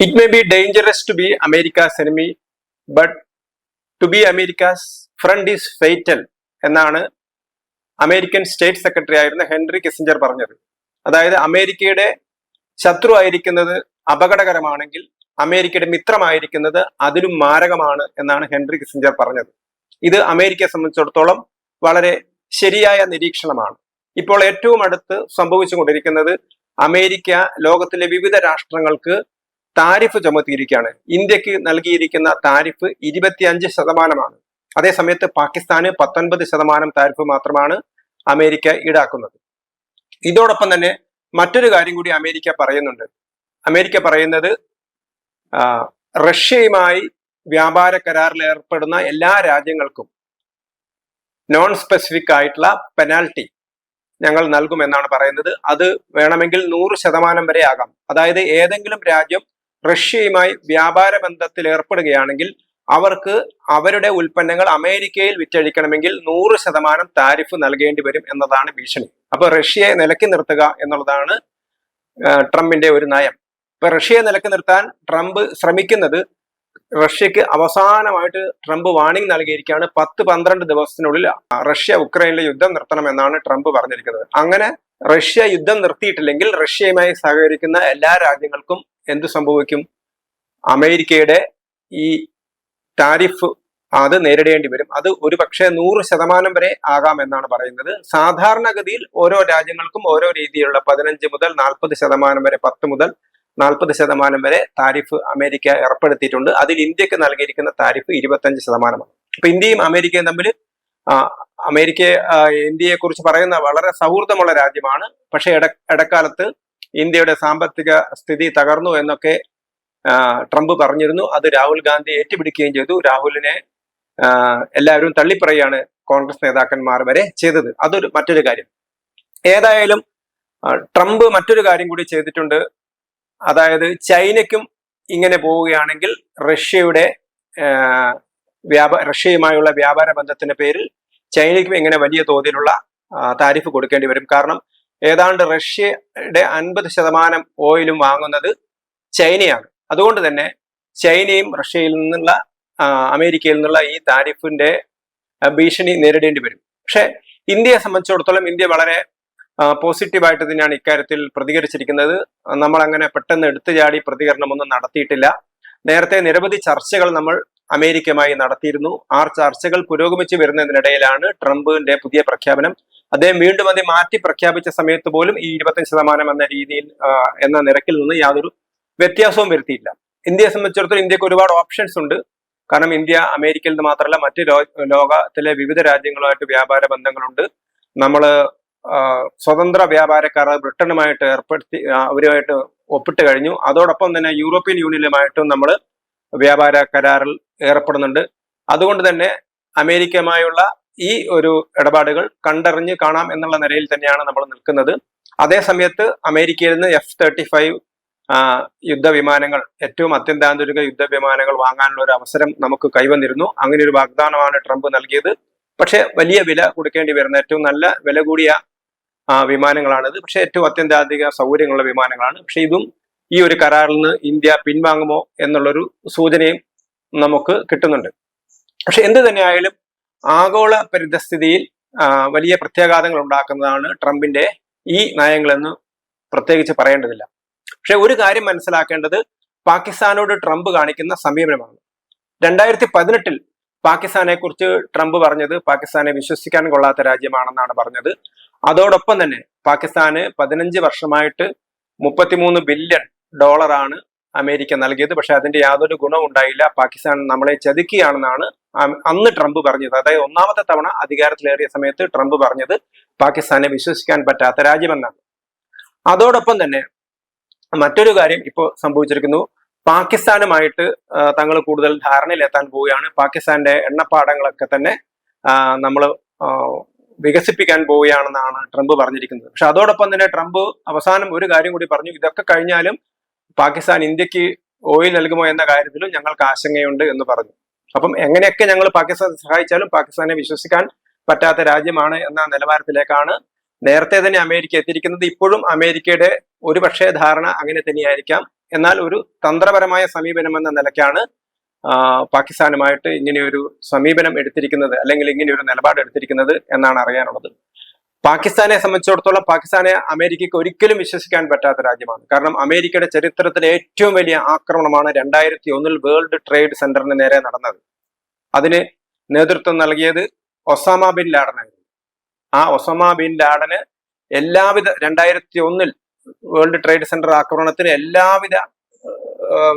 It may be dangerous to be America's enemy, but to be America's friend is fatal എന്നാണ് American state secretary ആയിരുന്ന Henry Kissinger പറഞ്ഞത്. അതായത് അമേരിക്കയുടെ ശത്രു ആയിരിക്കുന്നത് അപകടകരമാണെങ്കിൽ അമേരിക്കയുടെ മിത്രമായിരിക്കുന്നത് അതിലും മാരകമാണ് എന്നാണ് ഹെൻറി കിസിഞ്ചർ പറഞ്ഞത്. ഇത് അമേരിക്കയെ സംബന്ധിച്ചിടത്തോളം വളരെ ശരിയായ നിരീക്ഷണമാണ്. ഇപ്പോൾ ഏറ്റവും അടുത്ത് സംഭവിച്ചുകൊണ്ടിരിക്കുന്നത് അമേരിക്ക ലോകത്തിലെ വിവിധ രാഷ്ട്രങ്ങൾക്ക് താരിഫ് ചുമത്തിയിരിക്കുകയാണ്. ഇന്ത്യയ്ക്ക് നൽകിയിരിക്കുന്ന താരിഫ് ഇരുപത്തിയഞ്ച് ശതമാനമാണ്. അതേസമയത്ത് പാകിസ്ഥാന് പത്തൊൻപത് ശതമാനം താരിഫ് മാത്രമാണ് അമേരിക്ക ഈടാക്കുന്നത്. ഇതോടൊപ്പം തന്നെ മറ്റൊരു കാര്യം കൂടി അമേരിക്ക പറയുന്നുണ്ട്. അമേരിക്ക പറയുന്നത് റഷ്യയുമായി വ്യാപാര കരാറിൽ ഏർപ്പെടുന്ന എല്ലാ രാജ്യങ്ങൾക്കും നോൺ സ്പെസിഫിക് ആയിട്ടുള്ള പെനാൽറ്റി ഞങ്ങൾ നൽകുമെന്നാണ് പറയുന്നത്. അത് വേണമെങ്കിൽ നൂറ് ശതമാനം വരെ ആകാം. അതായത് ഏതെങ്കിലും രാജ്യം റഷ്യയുമായി വ്യാപാര ബന്ധത്തിൽ ഏർപ്പെടുകയാണെങ്കിൽ അവർക്ക് അവരുടെ ഉൽപ്പന്നങ്ങൾ അമേരിക്കയിൽ വിറ്റഴിക്കണമെങ്കിൽ നൂറ് ശതമാനം താരിഫ് നൽകേണ്ടി വരും എന്നതാണ് ഭീഷണി. അപ്പൊ റഷ്യയെ നിലക്കി നിർത്തുക എന്നുള്ളതാണ് ട്രംപിന്റെ ഒരു നയം. ഇപ്പൊ റഷ്യയെ നിലക്കി നിർത്താൻ ട്രംപ് ശ്രമിക്കുന്നത് റഷ്യക്ക് അവസാനമായിട്ട് ട്രംപ് വാണിംഗ് നൽകിയിരിക്കുകയാണ്. പത്ത് പന്ത്രണ്ട് ദിവസത്തിനുള്ളിൽ റഷ്യ ഉക്രൈനിലെ യുദ്ധം നിർത്തണമെന്നാണ് ട്രംപ് പറഞ്ഞിരിക്കുന്നത്. അങ്ങനെ റഷ്യ യുദ്ധം നിർത്തിയിട്ടില്ലെങ്കിൽ റഷ്യയുമായി സഹകരിക്കുന്ന എല്ലാ രാജ്യങ്ങൾക്കും എന്ത് സംഭവിക്കും? അമേരിക്കയുടെ ഈ ടാരിഫ് അത് നേരിടേണ്ടി വരും. അത് ഒരു പക്ഷേ നൂറ് ശതമാനം വരെ ആകാം എന്നാണ് പറയുന്നത്. സാധാരണഗതിയിൽ ഓരോ രാജ്യങ്ങൾക്കും ഓരോ രീതിയിലുള്ള പതിനഞ്ച് മുതൽ നാൽപ്പത് ശതമാനം വരെ പത്ത് മുതൽ നാൽപ്പത് ശതമാനം വരെ താരിഫ് അമേരിക്ക ഏർപ്പെടുത്തിയിട്ടുണ്ട്. അതിൽ ഇന്ത്യയ്ക്ക് നൽകിയിരിക്കുന്ന താരിഫ് ഇരുപത്തഞ്ച് ശതമാനമാണ്. അപ്പൊ ഇന്ത്യയും അമേരിക്കയും തമ്മിൽ ആ, അമേരിക്ക ഇന്ത്യയെ കുറിച്ച് പറയുന്ന വളരെ സൗഹൃദമുള്ള രാജ്യമാണ്. പക്ഷെ ഇട ഇടക്കാലത്ത് ഇന്ത്യയുടെ സാമ്പത്തിക സ്ഥിതി തകർന്നു എന്നൊക്കെ ട്രംപ് പറഞ്ഞിരുന്നു. അത് രാഹുൽ ഗാന്ധി ഏറ്റുപിടിക്കുകയും ചെയ്തു. രാഹുലിനെ എല്ലാവരും തള്ളിപ്പറയാണ് കോൺഗ്രസ് നേതാക്കന്മാർ വരെ ചെയ്തത്. അതൊരു മറ്റൊരു കാര്യം. ഏതായാലും ട്രംപ് മറ്റൊരു കാര്യം കൂടി ചെയ്തിട്ടുണ്ട്. അതായത് ചൈനയ്ക്കും ഇങ്ങനെ പോവുകയാണെങ്കിൽ റഷ്യയുടെ ആ, വ്യാപാ റഷ്യയുമായുള്ള വ്യാപാര ബന്ധത്തിന്റെ പേരിൽ ചൈനയ്ക്കും എങ്ങനെ വലിയ തോതിലുള്ള താരിഫ് കൊടുക്കേണ്ടി വരും. കാരണം ഏതാണ്ട് റഷ്യയുടെ അൻപത് ശതമാനം ഓയിലും വാങ്ങുന്നത് ചൈനയാണ്. അതുകൊണ്ട് തന്നെ ചൈനയും റഷ്യയിൽ നിന്നുള്ള അമേരിക്കയിൽ നിന്നുള്ള ഈ താരിഫിന്റെ ഭീഷണി നേരിടേണ്ടി വരും. പക്ഷെ ഇന്ത്യയെ സംബന്ധിച്ചിടത്തോളം ഇന്ത്യ വളരെ പോസിറ്റീവായിട്ട് തന്നെയാണ് ഇക്കാര്യത്തിൽ പ്രതികരിച്ചിരിക്കുന്നത്. നമ്മൾ അങ്ങനെ പെട്ടെന്ന് എടുത്തു ചാടി പ്രതികരണമൊന്നും നടത്തിയിട്ടില്ല. നേരത്തെ നിരവധി ചർച്ചകൾ നമ്മൾ അമേരിക്കയുമായി നടത്തിയിരുന്നു. ആർ ചർച്ചകൾ പുരോഗമിച്ചു വരുന്നതിനിടയിലാണ് ട്രംപിന്റെ പുതിയ പ്രഖ്യാപനം. അദ്ദേഹം വീണ്ടും അത് മാറ്റി പ്രഖ്യാപിച്ച സമയത്ത് പോലും ഈ ഇരുപത്തഞ്ച് ശതമാനം എന്ന രീതിയിൽ എന്ന നിരക്കിൽ നിന്ന് യാതൊരു വ്യത്യാസവും വരുത്തിയില്ല. ഇന്ത്യയെ സംബന്ധിച്ചിടത്തോളം ഇന്ത്യയ്ക്ക് ഒരുപാട് ഓപ്ഷൻസ് ഉണ്ട്. കാരണം ഇന്ത്യ അമേരിക്കയിൽ നിന്ന് മാത്രമല്ല മറ്റ് ലോകത്തിലെ വിവിധ രാജ്യങ്ങളുമായിട്ട് വ്യാപാര ബന്ധങ്ങളുണ്ട്. നമ്മൾ സ്വതന്ത്ര വ്യാപാര കരാർ ബ്രിട്ടനുമായിട്ട് ഏർപ്പെടുത്തി അവരുമായിട്ട് ഒപ്പിട്ട് കഴിഞ്ഞു. അതോടൊപ്പം തന്നെ യൂറോപ്യൻ യൂണിയനുമായിട്ടും നമ്മൾ വ്യാപാര കരാറിൽ ഏർപ്പെടുന്നുണ്ട്. അതുകൊണ്ട് തന്നെ അമേരിക്കയുമായുള്ള ഈ ഒരു ഇടപാടുകൾ കണ്ടറിഞ്ഞ് കാണാം എന്നുള്ള നിലയിൽ തന്നെയാണ് നമ്മൾ നിൽക്കുന്നത്. അതേസമയത്ത് അമേരിക്കയിൽ നിന്ന് എഫ് തേർട്ടി ഫൈവ് യുദ്ധവിമാനങ്ങൾ ഏറ്റവും അത്യന്താന്തരിക യുദ്ധവിമാനങ്ങൾ വാങ്ങാനുള്ള ഒരു അവസരം നമുക്ക് കൈവന്നിരുന്നു. അങ്ങനെ ഒരു വാഗ്ദാനമാണ് ട്രംപ് നൽകിയത്. പക്ഷെ വലിയ വില കൊടുക്കേണ്ടി വരുന്ന ഏറ്റവും നല്ല വില കൂടിയ വിമാനങ്ങളാണിത്. പക്ഷെ ഏറ്റവും അത്യന്താധിക സൗകര്യങ്ങളുള്ള വിമാനങ്ങളാണ്. പക്ഷെ ഇതും ഈ ഒരു കരാറിൽ നിന്ന് ഇന്ത്യ പിൻവാങ്ങുമോ എന്നുള്ളൊരു സൂചനയും നമുക്ക് കിട്ടുന്നുണ്ട്. പക്ഷെ എന്ത് തന്നെയായാലും ആഗോള പരിതസ്ഥിതിയിൽ വലിയ പ്രത്യാഘാതങ്ങൾ ഉണ്ടാക്കുന്നതാണ് ട്രംപിന്റെ ഈ നയങ്ങളെന്ന് പ്രത്യേകിച്ച് പറയേണ്ടതില്ല. പക്ഷെ ഒരു കാര്യം മനസ്സിലാക്കേണ്ടത് പാകിസ്ഥാനോട് ട്രംപ് കാണിക്കുന്ന സമീപനമാണ്. രണ്ടായിരത്തി പതിനെട്ടിൽ പാകിസ്ഥാനെ കുറിച്ച് ട്രംപ് പറഞ്ഞത് പാകിസ്ഥാനെ വിശ്വസിക്കാൻ കൊള്ളാത്ത രാജ്യമാണെന്നാണ് പറഞ്ഞത്. അതോടൊപ്പം തന്നെ പാകിസ്ഥാന് പതിനഞ്ച് വർഷമായിട്ട് മുപ്പത്തിമൂന്ന് ബില്യൺ ഡോളറാണ് അമേരിക്ക നൽകിയത്. പക്ഷെ അതിന്റെ യാതൊരു ഗുണവും ഉണ്ടായില്ല. പാകിസ്ഥാൻ നമ്മളെ ചതിക്കുകയാണെന്നാണ് അന്ന് ട്രംപ് പറഞ്ഞത്. അതായത് ഒന്നാമത്തെ തവണ അധികാരത്തിലേറിയ സമയത്ത് ട്രംപ് പറഞ്ഞത് പാകിസ്ഥാനെ വിശ്വസിക്കാൻ പറ്റാത്ത രാജ്യമെന്നാണ്. അതോടൊപ്പം തന്നെ മറ്റൊരു കാര്യം ഇപ്പോൾ സംഭവിച്ചിരിക്കുന്നു. പാകിസ്ഥാനുമായിട്ട് തങ്ങൾ കൂടുതൽ ധാരണയിലെത്താൻ പോവുകയാണ്. പാകിസ്ഥാന്റെ എണ്ണപ്പാടങ്ങളൊക്കെ തന്നെ നമ്മൾ വികസിപ്പിക്കാൻ പോവുകയാണെന്നാണ് ട്രംപ് പറഞ്ഞിരിക്കുന്നത്. പക്ഷെ അതോടൊപ്പം തന്നെ ട്രംപ് അവസാനം ഒരു കാര്യം കൂടി പറഞ്ഞു. ഇതൊക്കെ കഴിഞ്ഞാലും പാകിസ്ഥാൻ ഇന്ത്യയ്ക്ക് ഓയിൽ നൽകുമോ എന്ന കാര്യത്തിലും ഞങ്ങൾക്ക് ആശങ്കയുണ്ട് എന്ന് പറഞ്ഞു. അപ്പം എങ്ങനെയൊക്കെ ഞങ്ങൾ പാകിസ്ഥാനെ സഹായിച്ചാലും പാകിസ്ഥാനെ വിശ്വസിക്കാൻ പറ്റാത്ത രാജ്യമാണ് എന്ന നിലവാരത്തിലേക്കാണ് നേരത്തെ തന്നെ അമേരിക്ക എത്തിയിരിക്കുന്നത്. ഇപ്പോഴും അമേരിക്കയുടെ ഒരു പക്ഷേ ധാരണ അങ്ങനെ തന്നെയായിരിക്കാം. എന്നാൽ ഒരു തന്ത്രപരമായ സമീപനം എന്ന നിലയ്ക്കാണ് പാകിസ്ഥാനുമായിട്ട് ഇങ്ങനെയൊരു സമീപനം എടുത്തിരിക്കുന്നത് അല്ലെങ്കിൽ ഇങ്ങനെയൊരു നിലപാട് എടുത്തിരിക്കുന്നത് എന്നാണ് അറിയാനുള്ളത്. പാകിസ്ഥാനെ സംബന്ധിച്ചിടത്തോളം പാകിസ്ഥാനെ അമേരിക്കയ്ക്ക് ഒരിക്കലും വിശ്വസിക്കാൻ പറ്റാത്ത രാജ്യമാണ്. കാരണം അമേരിക്കയുടെ ചരിത്രത്തിലെ ഏറ്റവും വലിയ ആക്രമണമാണ് രണ്ടായിരത്തി ഒന്നിൽ വേൾഡ് ട്രേഡ് സെന്ററിന് നേരെ നടന്നത്. അതിന് നേതൃത്വം നൽകിയത് ഒസാമ ബിൻ ലാഡനായിരുന്നു ആ ഒസാമ ബിൻ ലാഡന് എല്ലാവിധ രണ്ടായിരത്തി ഒന്നിൽ വേൾഡ് ട്രേഡ് സെന്റർ ആക്രമണത്തിന് എല്ലാവിധ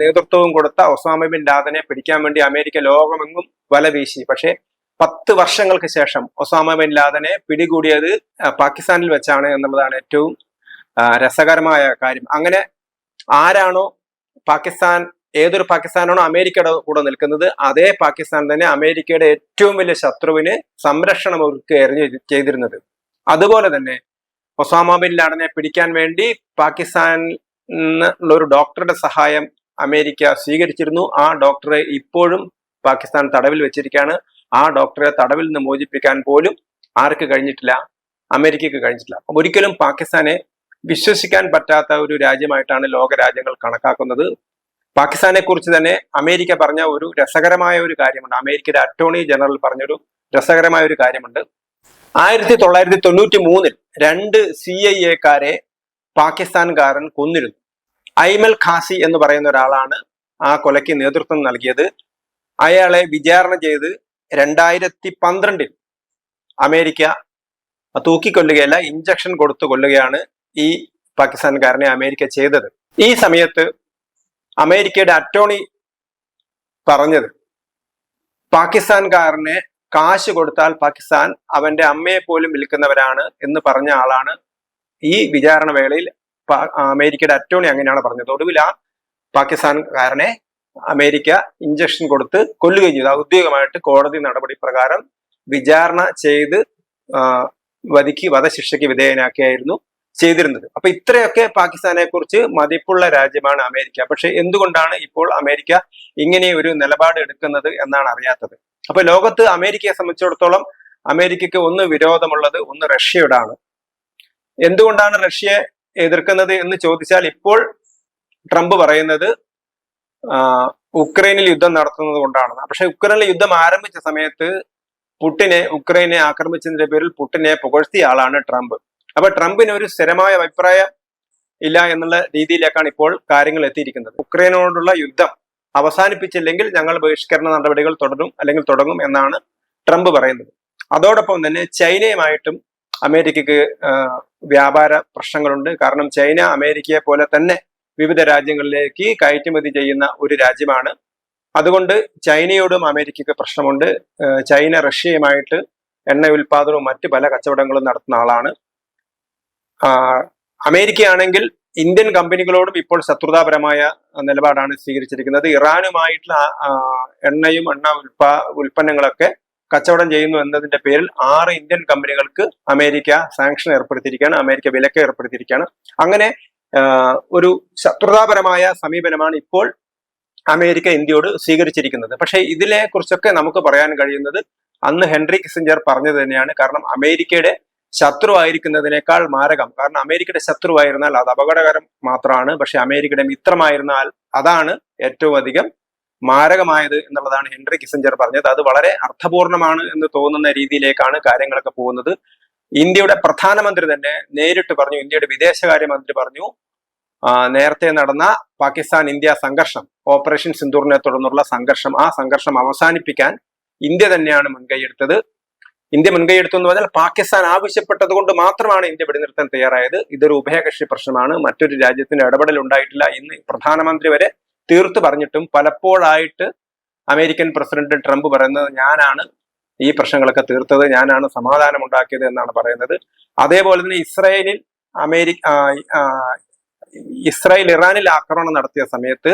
നേതൃത്വവും കൊടുത്ത ഒസാമ ബിൻ ലാദനെ പിടിക്കാൻ വേണ്ടി അമേരിക്ക ലോകമെങ്ങും വല വീശി പക്ഷേ പത്ത് വർഷങ്ങൾക്ക് ശേഷം ഒസാമ ബിൻ ലാദനെ പിടികൂടിയത് പാകിസ്ഥാനിൽ വെച്ചാണ് എന്നുള്ളതാണ് ഏറ്റവും രസകരമായ കാര്യം. അങ്ങനെ ആരാണോ പാകിസ്ഥാൻ ഏതൊരു പാകിസ്ഥാനാണോ അമേരിക്കയുടെ കൂടെ നിൽക്കുന്നത് അതേ പാകിസ്ഥാൻ തന്നെ അമേരിക്കയുടെ ഏറ്റവും വലിയ ശത്രുവിന് സംരക്ഷണം ഒരുക്കുകയായിരുന്നു ചെയ്തി- ചെയ്തിരുന്നത്. അതുപോലെ തന്നെ ഒസാമ ബിൻ ലാഡനെ പിടിക്കാൻ വേണ്ടി പാകിസ്ഥാനിൽ ഒരു ഡോക്ടറുടെ സഹായം അമേരിക്ക സ്വീകരിച്ചിരുന്നു. ആ ഡോക്ടറെ ഇപ്പോഴും പാകിസ്ഥാൻ തടവിൽ വെച്ചിരിക്കുകയാണ്. ആ ഡോക്ടറെ തടവിൽ നിന്ന് മോചിപ്പിക്കാൻ പോലും ആർക്ക് കഴിഞ്ഞിട്ടില്ല? അമേരിക്കക്ക് കഴിഞ്ഞിട്ടില്ല. അപ്പൊ ഒരിക്കലും പാകിസ്ഥാനെ വിശ്വസിക്കാൻ പറ്റാത്ത ഒരു രാജ്യമായിട്ടാണ് ലോകരാജ്യങ്ങൾ കണക്കാക്കുന്നത്. പാകിസ്ഥാനെ കുറിച്ച് തന്നെ അമേരിക്ക പറഞ്ഞ ഒരു രസകരമായ ഒരു കാര്യമുണ്ട്. അമേരിക്കയുടെ അറ്റോർണി ജനറൽ പറഞ്ഞൊരു രസകരമായ ഒരു കാര്യമുണ്ട്. ആയിരത്തി തൊള്ളായിരത്തി തൊണ്ണൂറ്റി മൂന്നിൽ രണ്ട് സി ഐ എക്കാരെ പാകിസ്ഥാൻകാരൻ കൊന്നിരുന്നു. ഐമൽ ഖാസി എന്ന് പറയുന്ന ഒരാളാണ് ആ കൊലയ്ക്ക് നേതൃത്വം നൽകിയത്. അയാളെ വിചാരണ ചെയ്ത് രണ്ടായിരത്തി പന്ത്രണ്ടിൽ അമേരിക്ക തൂക്കിക്കൊല്ലുകയല്ല ഇഞ്ചക്ഷൻ കൊടുത്തു കൊല്ലുകയാണ് ഈ പാകിസ്ഥാൻകാരനെ അമേരിക്ക ചെയ്തത്. ഈ സമയത്ത് അമേരിക്കയുടെ അറ്റോണി പറഞ്ഞത് പാകിസ്ഥാൻകാരനെ കാശ് കൊടുത്താൽ പാകിസ്ഥാൻ അവന്റെ അമ്മയെ പോലും വിൽക്കുന്നവരാണ് എന്ന് പറഞ്ഞ ആളാണ് ഈ വിചാരണ വേളയിൽ അമേരിക്കയുടെ അറ്റോണി അങ്ങനെയാണ് പറഞ്ഞത്. ഒടുവിൽ ആ പാകിസ്ഥാൻകാരനെ അമേരിക്ക ഇഞ്ചക്ഷൻ കൊടുത്ത് കൊല്ലുകയും ചെയ്തു. ഔദ്യോഗികമായിട്ട് കോടതി നടപടി പ്രകാരം വിചാരണ ചെയ്ത് വധിക്ക് വധശിക്ഷയ്ക്ക് വിധേയനാക്കിയായിരുന്നു ചെയ്തിരുന്നത്. അപ്പൊ ഇത്രയൊക്കെ പാകിസ്ഥാനെ കുറിച്ച് മതിപ്പുള്ള രാജ്യമാണ് അമേരിക്ക. പക്ഷെ എന്തുകൊണ്ടാണ് ഇപ്പോൾ അമേരിക്ക ഇങ്ങനെ ഒരു നിലപാട് എടുക്കുന്നത് എന്നാണ് അറിയാത്തത്? അപ്പൊ ലോകത്ത് അമേരിക്കയെ സംബന്ധിച്ചിടത്തോളം അമേരിക്കയ്ക്ക് ഒന്ന് വിരോധമുള്ളത് ഒന്ന് റഷ്യയോടാണ് എന്തുകൊണ്ടാണ് റഷ്യയെ എതിർക്കുന്നത് എന്ന് ചോദിച്ചാൽ ഇപ്പോൾ ട്രംപ് പറയുന്നത് ഉക്രൈനിൽ യുദ്ധം നടത്തുന്നത് കൊണ്ടാണ്. പക്ഷെ ഉക്രൈനിൽ യുദ്ധം ആരംഭിച്ച സമയത്ത് പുട്ടിനെ ഉക്രൈനെ ആക്രമിച്ചതിന്റെ പേരിൽ പുട്ടിനെ പുകഴ്ത്തിയ ആളാണ് ട്രംപ്. അപ്പൊ ട്രംപിന് ഒരു സ്ഥിരമായ അഭിപ്രായം ഇല്ല എന്നുള്ള രീതിയിലേക്കാണ് ഇപ്പോൾ കാര്യങ്ങൾ എത്തിയിരിക്കുന്നത്. ഉക്രൈനോടുള്ള യുദ്ധം അവസാനിപ്പിച്ചില്ലെങ്കിൽ ഞങ്ങൾ ബഹിഷ്കരണ നടപടികൾ തുടരും അല്ലെങ്കിൽ തുടങ്ങും എന്നാണ് ട്രംപ് പറയുന്നത്. അതോടൊപ്പം തന്നെ ചൈനയുമായിട്ടും അമേരിക്കക്ക് വ്യാപാര പ്രശ്നങ്ങളുണ്ട്. കാരണം ചൈന അമേരിക്കയെ പോലെ തന്നെ വിവിധ രാജ്യങ്ങളിലേക്ക് കയറ്റുമതി ചെയ്യുന്ന ഒരു രാജ്യമാണ്. അതുകൊണ്ട് ചൈനയോടും അമേരിക്കയ്ക്ക് പ്രശ്നമുണ്ട്. ചൈന റഷ്യയുമായിട്ട് എണ്ണ ഉൽപാദനവും മറ്റ് പല കച്ചവടങ്ങളും നടത്തുന്ന ആളാണ്. അമേരിക്കയാണെങ്കിൽ ഇന്ത്യൻ കമ്പനികളോടും ഇപ്പോൾ ശത്രുതാപരമായ നിലപാടാണ് സ്വീകരിച്ചിരിക്കുന്നത്. ഇറാനുമായിട്ടുള്ള എണ്ണയും എണ്ണ ഉൽപാ ഉൽപ്പന്നങ്ങളൊക്കെ കച്ചവടം ചെയ്യുന്നു എന്നതിന്റെ പേരിൽ ആറ് ഇന്ത്യൻ കമ്പനികൾക്ക് അമേരിക്ക സാങ്ഷൻ ഏർപ്പെടുത്തിയിരിക്കുകയാണ്. അമേരിക്ക വിലക്ക് ഏർപ്പെടുത്തിയിരിക്കുകയാണ്. അങ്ങനെ ഒരു ശത്രുതാപരമായ സമീപനമാണ് ഇപ്പോൾ അമേരിക്ക ഇന്ത്യയോട് സ്വീകരിച്ചിരിക്കുന്നത്. പക്ഷേ ഇതിനെ കുറിച്ചൊക്കെ നമുക്ക് പറയാൻ കഴിയുന്നത് അന്ന് ഹെൻറി കിസിഞ്ചർ പറഞ്ഞത് തന്നെയാണ്. കാരണം അമേരിക്കയുടെ ശത്രുവായിരിക്കുന്നതിനേക്കാൾ മാരകം. കാരണം അമേരിക്കയുടെ ശത്രുവായിരുന്നാൽ അത് അപകടകരം മാത്രമാണ്. പക്ഷെ അമേരിക്കയുടെ മിത്രമായിരുന്നാൽ അതാണ് ഏറ്റവും അധികം മാരകമായത് എന്നുള്ളതാണ് ഹെൻറി കിസിഞ്ചർ പറഞ്ഞത്. അത് വളരെ അർത്ഥപൂർണമാണ് എന്ന് തോന്നുന്ന രീതിയിലേക്കാണ് കാര്യങ്ങളൊക്കെ പോകുന്നത്. ഇന്ത്യയുടെ പ്രധാനമന്ത്രി തന്നെ നേരിട്ട് പറഞ്ഞു ഇന്ത്യയുടെ വിദേശകാര്യമന്ത്രി പറഞ്ഞു നേരത്തെ നടന്ന പാകിസ്ഥാൻ ഇന്ത്യ സംഘർഷം ഓപ്പറേഷൻ സിന്ദൂറിനെ തുടർന്നുള്ള സംഘർഷം ആ സംഘർഷം അവസാനിപ്പിക്കാൻ ഇന്ത്യ തന്നെയാണ് മുൻകൈയെടുത്തത്. ഇന്ത്യ മുൻകൈയെടുത്തു എന്ന് പറഞ്ഞാൽ പാകിസ്ഥാൻ ആവശ്യപ്പെട്ടത് കൊണ്ട് മാത്രമാണ് ഇന്ത്യ വെടിനിർത്താൻ തയ്യാറായത്. ഇതൊരു ഉഭയകക്ഷി പ്രശ്നമാണ്. മറ്റൊരു രാജ്യത്തിന്റെ ഇടപെടൽ ഉണ്ടായിട്ടില്ല. ഇന്ന് പ്രധാനമന്ത്രി വരെ തീർത്തു പറഞ്ഞിട്ടും പലപ്പോഴായിട്ട് അമേരിക്കൻ പ്രസിഡന്റ് ട്രംപ് പറയുന്നത് ഞാനാണ് ഈ പ്രശ്നങ്ങളൊക്കെ തീർത്തത് ഞാനാണ് സമാധാനം ഉണ്ടാക്കിയത് എന്നാണ് പറയുന്നത്. അതേപോലെ തന്നെ ഇസ്രായേലിൽ അമേരിക്ക ഇസ്രായേൽ ഇറാനിൽ ആക്രമണം നടത്തിയ സമയത്ത്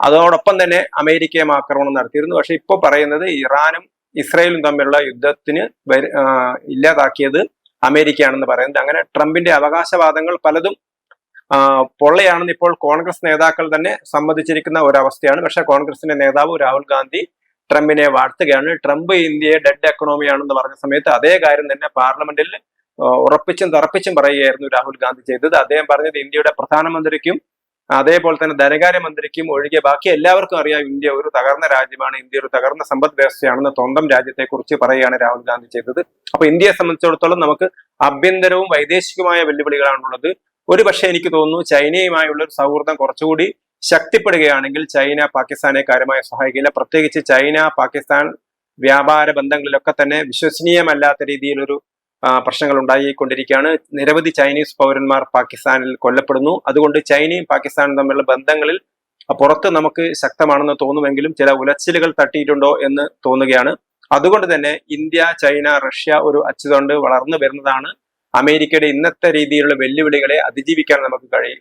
അതോടൊപ്പം തന്നെ അമേരിക്കയും ആക്രമണം നടത്തിയിരുന്നു. പക്ഷെ ഇപ്പോൾ പറയുന്നത് ഇറാനും ഇസ്രായേലും തമ്മിലുള്ള യുദ്ധത്തിന് ഇല്ലാതാക്കിയത് അമേരിക്കയാണെന്ന് പറയുന്നത്. അങ്ങനെ ട്രംപിന്റെ അവകാശവാദങ്ങൾ പലതും പൊള്ളയാണെന്ന് ഇപ്പോൾ കോൺഗ്രസ് നേതാക്കൾ തന്നെ സമ്മതിച്ചിരിക്കുന്ന ഒരവസ്ഥയാണ്. പക്ഷെ കോൺഗ്രസിന്റെ നേതാവ് രാഹുൽ ഗാന്ധി ട്രംപിനെ വാഴ്ത്തുകയാണ്. ട്രംപ് ഇന്ത്യയെ ഡെഡ് എക്കണോമിയാണെന്ന് പറഞ്ഞ സമയത്ത് അതേ കാര്യം തന്നെ പാർലമെന്റിൽ ഉറപ്പിച്ചും തറപ്പിച്ചും പറയുകയായിരുന്നു രാഹുൽ ഗാന്ധി ചെയ്തത്. അദ്ദേഹം പറഞ്ഞത് ഇന്ത്യയുടെ പ്രധാനമന്ത്രിക്കും അതേപോലെ തന്നെ ധനകാര്യമന്ത്രിക്കും ഒഴികെ ബാക്കി എല്ലാവർക്കും അറിയാം ഇന്ത്യ ഒരു തകർന്ന രാജ്യമാണ് ഇന്ത്യ ഒരു തകർന്ന സമ്പദ് വ്യവസ്ഥയാണെന്ന് സ്വന്തം രാജ്യത്തെ കുറിച്ച് പറയുകയാണ് രാഹുൽ ഗാന്ധി ചെയ്തത്. അപ്പൊ ഇന്ത്യയെ സംബന്ധിച്ചിടത്തോളം നമുക്ക് ആഭ്യന്തരവും വൈദേശികവുമായ വെല്ലുവിളികളാണുള്ളത്. ഒരു പക്ഷേ എനിക്ക് തോന്നുന്നു ചൈനയുമായുള്ള ഒരു സൗഹൃദം കുറച്ചുകൂടി ശക്തിപ്പെടുകയാണെങ്കിൽ ചൈന പാകിസ്ഥാനെ കാര്യമായി സഹായിക്കില്ല. പ്രത്യേകിച്ച് ചൈന പാകിസ്ഥാൻ വ്യാപാര ബന്ധങ്ങളിലൊക്കെ തന്നെ വിശ്വസനീയമല്ലാത്ത രീതിയിലൊരു പ്രശ്നങ്ങൾ ഉണ്ടായിക്കൊണ്ടിരിക്കുകയാണ്. നിരവധി ചൈനീസ് പൗരന്മാർ പാകിസ്ഥാനിൽ കൊല്ലപ്പെടുന്നു. അതുകൊണ്ട് ചൈനയും പാകിസ്ഥാനും തമ്മിലുള്ള ബന്ധങ്ങളിൽ പുറത്ത് നമുക്ക് ശക്തമാണെന്ന് തോന്നുമെങ്കിലും ചില ഉലച്ചിലുകൾ തട്ടിയിട്ടുണ്ടോ എന്ന് തോന്നുകയാണ്. അതുകൊണ്ട് തന്നെ ഇന്ത്യ ചൈന റഷ്യ ഒരു അച്ചുതണ്ട് വളർന്നു വരുന്നതാണ്. അമേരിക്കയുടെ ഇന്നത്തെ രീതിയിലുള്ള വെല്ലുവിളികളെ അതിജീവിക്കാൻ നമുക്ക് കഴി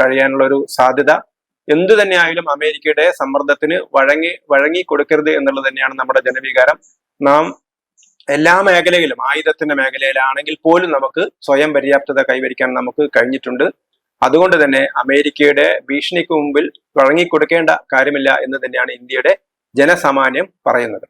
കഴിയാനുള്ള ഒരു സാധ്യത. എന്തു തന്നെയായാലും അമേരിക്കയുടെ സമ്മർദ്ദത്തിന് വഴങ്ങി വഴങ്ങി കൊടുക്കരുത് എന്നുള്ളത് തന്നെയാണ് നമ്മുടെ ജനവികാരം. നാം എല്ലാ മേഖലയിലും ആയുധത്തിന്റെ മേഖലയിലാണെങ്കിൽ പോലും നമുക്ക് സ്വയം പര്യാപ്തത കൈവരിക്കാൻ നമുക്ക് കഴിഞ്ഞിട്ടുണ്ട്. അതുകൊണ്ട് തന്നെ അമേരിക്കയുടെ ഭീഷണിക്ക് മുമ്പിൽ വഴങ്ങിക്കൊടുക്കേണ്ട കാര്യമില്ല എന്ന് തന്നെയാണ് ഇന്ത്യയുടെ ജനസാമാന്യം പറയുന്നത്.